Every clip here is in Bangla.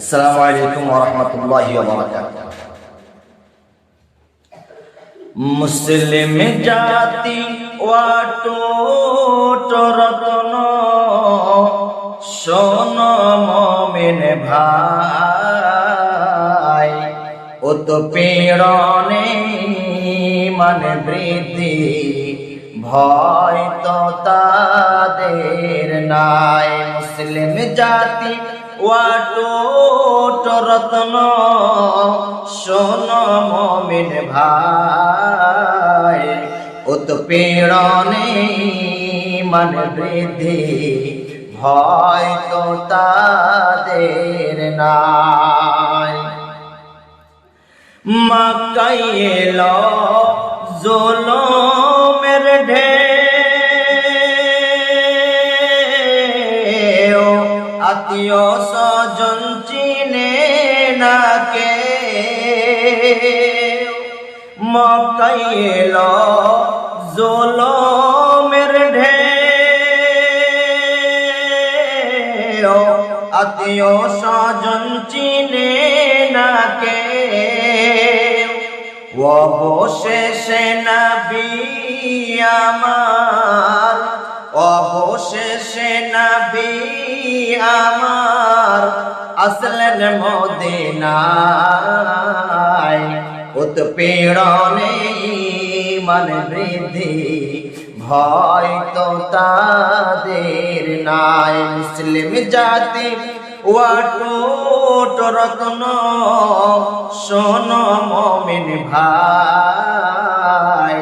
আসসালামু আলাইকুম রাহমাতুল্লাহি মুসলিম জাতি রতন। শোন মমিন ভাই ও তো পীড়নে মানে বৃদ্ধি, ভয় তো তাদের নাই। মুসলিম জাতি ওয়াটোট রতন শোন মমিন ভাই, উৎপীড়নে মন বৃদ্ধি, ভয় তো তাদের নাই। মকাই এলো জোলমের চিনে না কে মকাই এলো জোলমের ঢেউ। আত্মীয় স্বজন চিনে না কে অবশেষে নবী আমার। অবশেষে নবী আমার আসলেন মদিনায়। উৎপীড়নে মন বৃদ্ধি, ভয় তো তাদের নাই। মুসলিম জাতি, ওয়াটোট রত্ন, শোন মমিন ভাই।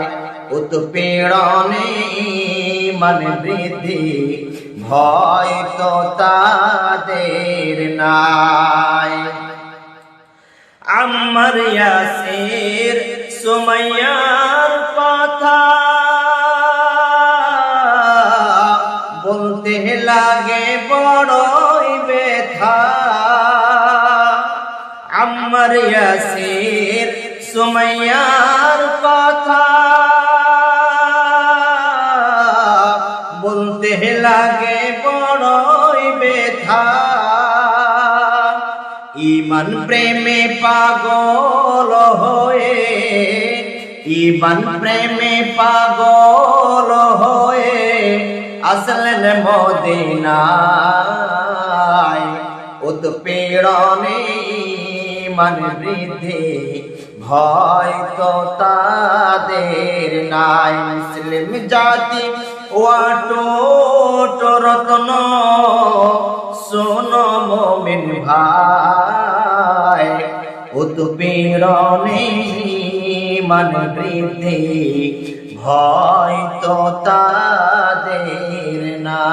উৎপীড়নে মন বৃদ্ধি ভয় তো তাদের নাই। আমার ইয়াসির সুমাইয়ার কথা বলতে লাগে বড়ই ব্যথা। আমার ইয়াসির সুমাইয়ার কথা লাগে বড়ই ব্যথা। ইমান প্রেমে পাগল হয়ে, ইমান প্রেমে পাগল হয়ে আসলেন মদিনায়। উৎপীড়নে মন বৃদ্ধি, ভয় তো তাদের নাই। মুসলিম জাতি ওয়াটোট রতন শোন মমিন ভাই উৎপীড়নে মন বৃদ্ধি ভয় তো তাদের না।